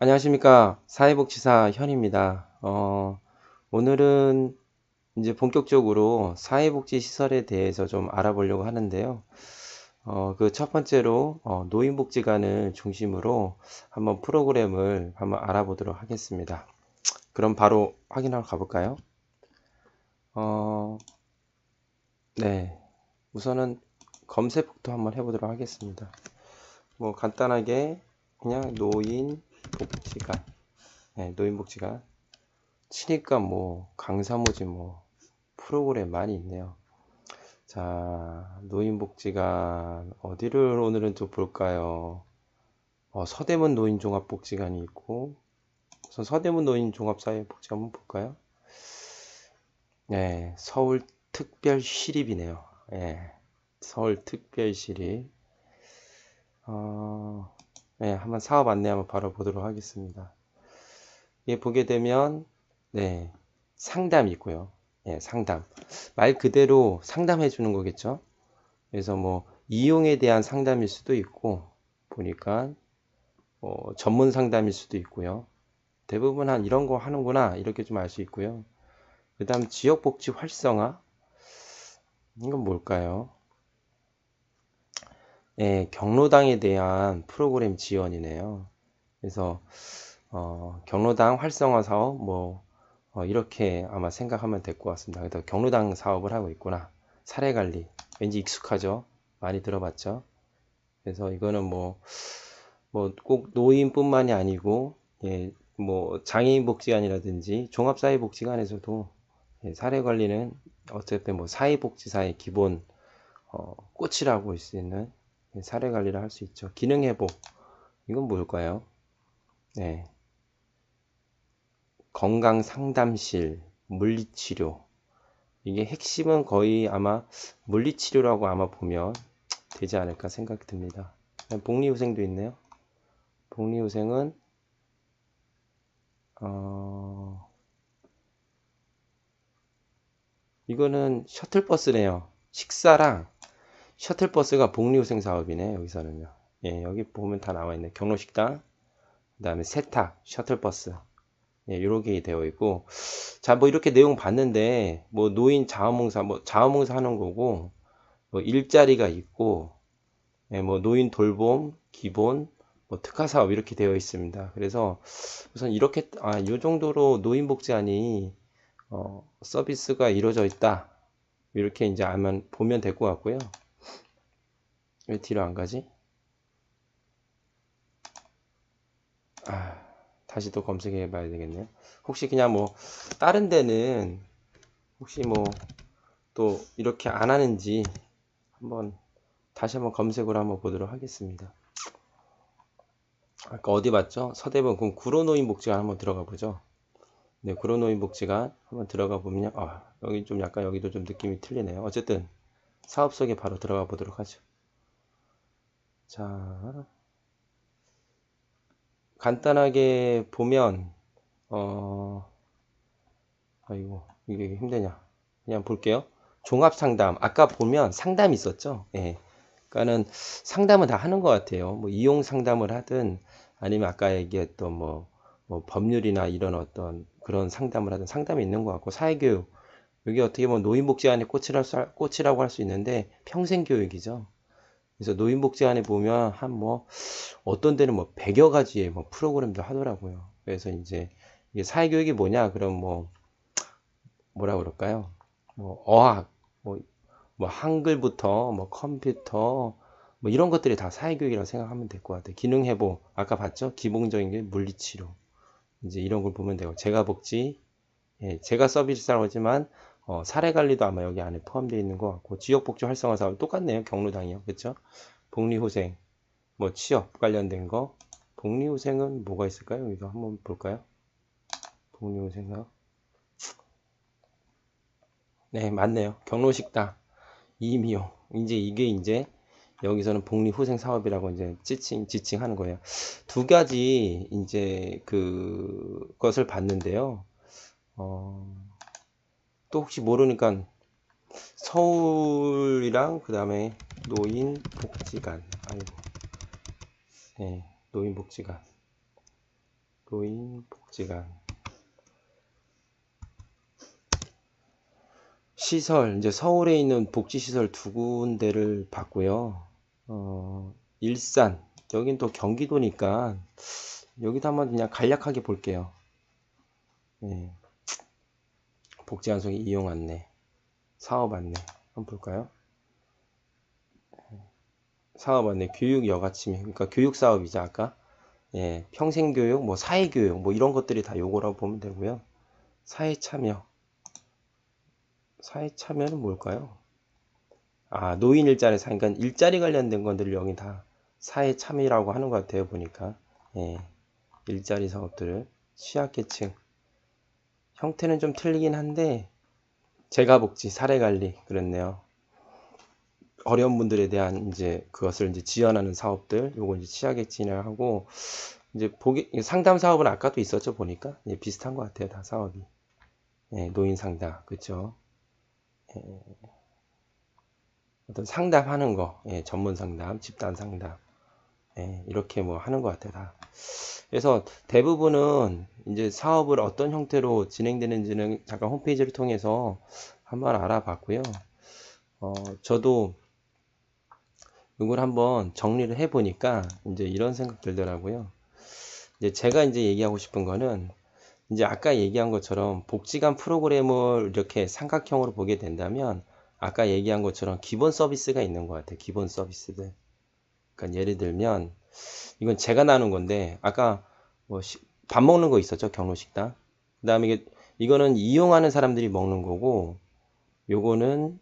안녕하십니까. 사회복지사 현입니다. 어, 오늘은 이제 본격적으로 사회복지 시설에 대해서 좀 알아보려고 하는데요. 어, 그 첫 번째로 어, 노인복지관을 중심으로 한번 프로그램을 한번 알아보도록 하겠습니다. 그럼 바로 확인하러 가볼까요? 어, 네. 우선은 검색부터 한번 해보도록 하겠습니다. 뭐 간단하게 그냥 노인 복지관 네, 노인복지관 치니까 뭐 강사모지 뭐 프로그램 많이 있네요. 자 노인복지관 어디를 오늘은 좀 볼까요? 어, 서대문 노인종합복지관이 있고 우선 서대문 노인종합사회복지관 한번 볼까요? 네 서울특별시립이네요. 네, 서울특별시립. 어, 네, 한번 사업 안내 한번 바로 보도록 하겠습니다. 예, 보게 되면 네, 상담이 있고요. 예, 상담. 말 그대로 상담해 주는 거겠죠. 그래서 뭐 이용에 대한 상담일 수도 있고 보니까 어, 전문 상담일 수도 있고요. 대부분 한 이런 거 하는구나 이렇게 좀 알 수 있고요. 그 다음 지역복지 활성화 이건 뭘까요? 예, 경로당에 대한 프로그램 지원이네요. 그래서 어, 경로당 활성화 사업 뭐 어, 이렇게 아마 생각하면 될 것 같습니다. 그래서 경로당 사업을 하고 있구나. 사례 관리 왠지 익숙하죠. 많이 들어봤죠. 그래서 이거는 뭐 뭐 꼭 노인뿐만이 아니고 예, 뭐 장애인 복지관이라든지 종합사회복지관에서도 예, 사례 관리는 어쨌든 뭐 사회복지사의 기본 어, 꽃이라고 할수 있는 네, 사례 관리를 할 수 있죠. 기능 회복. 이건 뭘까요? 네. 건강 상담실, 물리치료. 이게 핵심은 거의 아마 물리치료라고 아마 보면 되지 않을까 생각이 듭니다. 복리후생도 있네요. 복리후생은 어... 이거는 셔틀버스네요. 식사랑 셔틀버스가 복리후생 사업이네 여기서는요. 예, 여기 보면 다 나와 있네. 경로식당 그 다음에 세탁 셔틀버스. 예, 요렇게 되어 있고. 자 뭐 이렇게 내용 봤는데 뭐 노인 자원봉사 뭐 자원봉사 하는 거고 뭐 일자리가 있고 예, 뭐 노인 돌봄 기본 뭐 특화 사업 이렇게 되어 있습니다. 그래서 우선 이렇게 아요 정도로 노인 복지안이 어, 서비스가 이루어져 있다. 이렇게 이제 알면 보면 될 것 같고요 왜 뒤로 안 가지? 아, 다시 또 검색해 봐야 되겠네요. 혹시 그냥 뭐 다른 데는 혹시 뭐 또 이렇게 안 하는지 한번 다시 한번 검색을 한번 보도록 하겠습니다. 아까 어디 봤죠? 서대문 그럼 구로노인 복지관 한번 들어가 보죠. 네, 구로노인 복지관 한번 들어가 보면 아, 여기 좀 약간 여기도 좀 느낌이 틀리네요. 어쨌든 사업 속에 바로 들어가 보도록 하죠. 자, 간단하게 보면, 어, 아이고, 이게 힘드냐. 그냥 볼게요. 종합 상담. 아까 보면 상담이 있었죠? 예. 그러니까는 상담은 다 하는 것 같아요. 뭐 이용 상담을 하든 아니면 아까 얘기했던 뭐, 뭐 법률이나 이런 어떤 그런 상담을 하든 상담이 있는 것 같고 사회교육. 여기 어떻게 보면 노인복지관의 꽃이라고 할 수 있는데 평생교육이죠. 그래서 노인복지관에 보면 한 뭐 어떤 데는 뭐 100여 가지의 뭐 프로그램도 하더라고요. 그래서 이제 이게 사회교육이 뭐냐 그럼 뭐 뭐라 그럴까요? 뭐 어학 뭐, 뭐 한글부터 뭐 컴퓨터 뭐 이런 것들이 다 사회교육이라고 생각하면 될 것 같아요. 기능 회복 아까 봤죠? 기본적인 게 물리치료 이제 이런 걸 보면 되고 제가 복지 예, 제가 서비스라고 하지만 어, 사례관리도 아마 여기 안에 포함되어 있는 것 같고 지역복지 활성화 사업 똑같네요. 경로당이요. 그렇죠 복리후생 뭐 취업 관련된 거. 복리후생은 뭐가 있을까요? 여기도 한번 볼까요? 복리후생은 네 맞네요. 경로식당 이미용 이제 이게 이제 여기서는 복리후생 사업이라고 이제 지칭 지칭하는 거예요. 두 가지 이제 그 것을 봤는데요. 어, 또 혹시 모르니까 서울이랑 그 다음에 노인복지관 아이고 네, 노인복지관 노인 복지관 시설 이제 서울에 있는 복지시설 두 군데를 봤고요. 어, 일산 여긴 또 경기도니까 여기도 한번 그냥 간략하게 볼게요. 예. 복지안송이 이용 안내 사업 안내 한번 볼까요? 사업 안내 교육 여가침해 그러니까 교육 사업이죠 아까 예, 평생 교육, 뭐 사회 교육, 뭐 이런 것들이 다 요거라고 보면 되고요. 사회 참여. 사회 참여는 뭘까요? 아, 노인 일자리, 그러니까 일자리 관련된 것들을 여기 다 사회 참여라고 하는 것 같아요, 보니까. 예, 일자리 사업들을. 취약계층. 형태는 좀 틀리긴 한데, 재가복지, 사례 관리, 그렇네요. 어려운 분들에 대한 이제 그것을 이제 지원하는 사업들, 요거 이제 취약계층이라 하고, 이제 보기, 상담 사업은 아까도 있었죠, 보니까. 예, 비슷한 것 같아요, 다 사업이. 예, 노인 상담, 그쵸. 예, 어떤 상담하는 거, 예, 전문 상담, 집단 상담. 예, 이렇게 뭐 하는 것 같아요, 다. 그래서 대부분은 이제 사업을 어떤 형태로 진행되는지는 잠깐 홈페이지를 통해서 한번 알아봤고요. 어, 저도 이걸 한번 정리를 해 보니까 이제 이런 생각 들더라고요. 이제 제가 이제 얘기하고 싶은 거는 이제 아까 얘기한 것처럼 복지관 프로그램을 이렇게 삼각형으로 보게 된다면 아까 얘기한 것처럼 기본 서비스가 있는 것 같아요. 기본 서비스들. 그러니까 예를 들면 이건 제가 나눈 건데 아까 뭐 밥 먹는 거 있었죠 경로식당. 그 다음에 이게 이거는 이용하는 사람들이 먹는 거고 요거는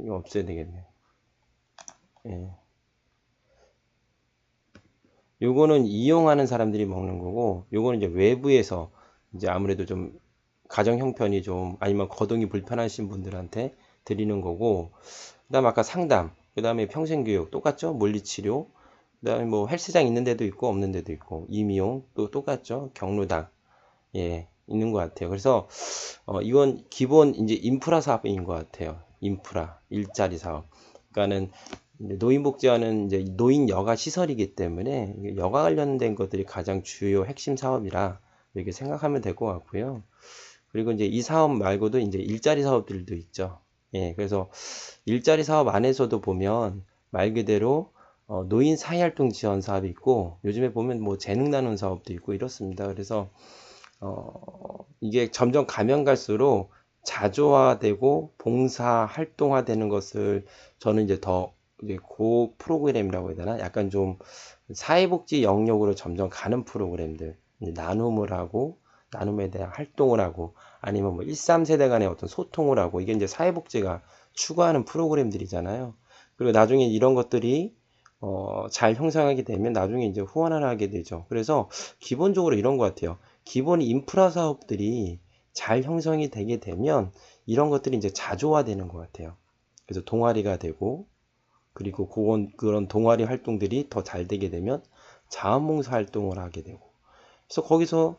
이거 없애야 되겠네. 예. 요거는 이용하는 사람들이 먹는 거고 요거는 이제 외부에서 이제 아무래도 좀 가정 형편이 좀 아니면 거동이 불편하신 분들한테 드리는 거고 그 다음 아까 상담 그 다음에 평생교육 똑같죠? 물리치료. 그 다음에 뭐 헬스장 있는 데도 있고 없는 데도 있고 임용 또 똑같죠? 경로당. 예 있는 것 같아요. 그래서 어 이건 기본 이제 인프라 사업인 것 같아요. 인프라 일자리 사업. 그러니까는 노인복지관은 이제 노인 여가 시설이기 때문에 여가 관련된 것들이 가장 주요 핵심 사업이라 이렇게 생각하면 될 것 같고요. 그리고 이제 이 사업 말고도 이제 일자리 사업들도 있죠. 예, 그래서 일자리 사업 안에서도 보면 말 그대로 어, 노인 사회활동 지원 사업이 있고 요즘에 보면 뭐 재능 나눔 사업도 있고 이렇습니다. 그래서 어, 이게 점점 가면 갈수록 자조화되고 봉사 활동화되는 것을 저는 이제 더 이제 고 프로그램이라고 해야 되나? 약간 좀 사회복지 영역으로 점점 가는 프로그램들. 나눔을 하고, 나눔에 대한 활동을 하고, 아니면 뭐 1, 3세대 간의 어떤 소통을 하고, 이게 이제 사회복지가 추구하는 프로그램들이잖아요. 그리고 나중에 이런 것들이 어, 잘 형성하게 되면 나중에 이제 후원을 하게 되죠. 그래서 기본적으로 이런 것 같아요. 기본 인프라 사업들이 잘 형성이 되게 되면 이런 것들이 이제 자조화되는 것 같아요. 그래서 동아리가 되고 그리고 그건, 그런 동아리 활동들이 더 잘 되게 되면 자원봉사 활동을 하게 되고 그래서 거기서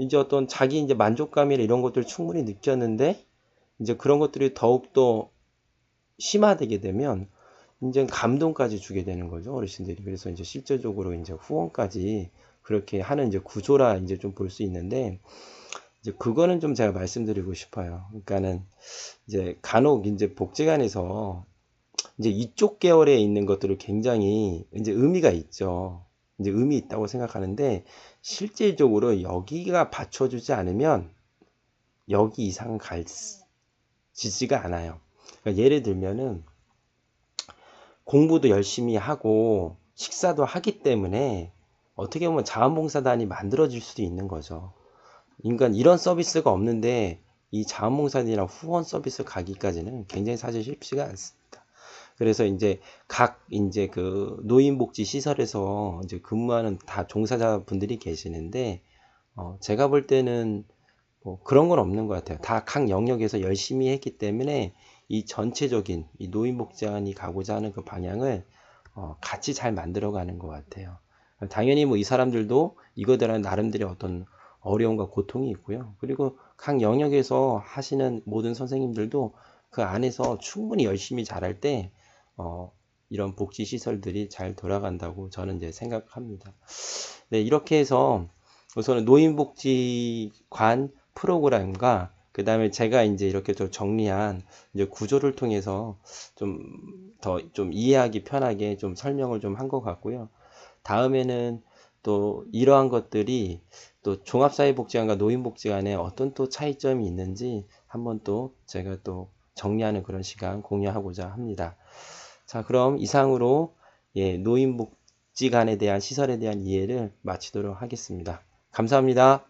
이제 어떤 자기 이제 만족감이나 이런 것들을 충분히 느꼈는데 이제 그런 것들이 더욱더 심화되게 되면 이제 감동까지 주게 되는 거죠 어르신들이 그래서 이제 실제적으로 이제 후원까지 그렇게 하는 이제 구조라 이제 좀 볼 수 있는데 이제 그거는 좀 제가 말씀드리고 싶어요 그러니까는 이제 간혹 이제 복지관에서 이제 이쪽 계열에 있는 것들을 굉장히 이제 의미가 있죠. 이제 의미 있다고 생각하는데 실질적으로 여기가 받쳐주지 않으면 여기 이상 갈 지지가 않아요. 그러니까 예를 들면은 공부도 열심히 하고 식사도 하기 때문에 어떻게 보면 자원봉사단이 만들어질 수도 있는 거죠. 인간 이런 서비스가 없는데 이 자원봉사단이랑 후원 서비스 가기까지는 굉장히 사실 쉽지가 않습니다. 그래서 이제 각 이제 그 노인복지 시설에서 이제 근무하는 다 종사자 분들이 계시는데 어 제가 볼 때는 뭐 그런 건 없는 것 같아요. 다 각 영역에서 열심히 했기 때문에 이 전체적인 이 노인복지관이 가고자 하는 그 방향을 어 같이 잘 만들어가는 것 같아요. 당연히 뭐 이 사람들도 이거들은 나름대로 어떤 어려움과 고통이 있고요. 그리고 각 영역에서 하시는 모든 선생님들도 그 안에서 충분히 열심히 잘할 때 어, 이런 복지 시설들이 잘 돌아간다고 저는 이제 생각합니다. 네, 이렇게 해서 우선은 노인복지관 프로그램과 그 다음에 제가 이제 이렇게 좀 정리한 이제 구조를 통해서 좀더좀 이해하기 편하게 좀 설명을 좀 한 것 같고요. 다음에는 또 이러한 것들이 또 종합사회복지관과 노인복지관에 어떤 또 차이점이 있는지 한번 또 제가 또 정리하는 그런 시간 공유하고자 합니다. 자, 그럼 이상으로 예, 노인복지관에 대한 시설에 대한 이해를 마치도록 하겠습니다. 감사합니다.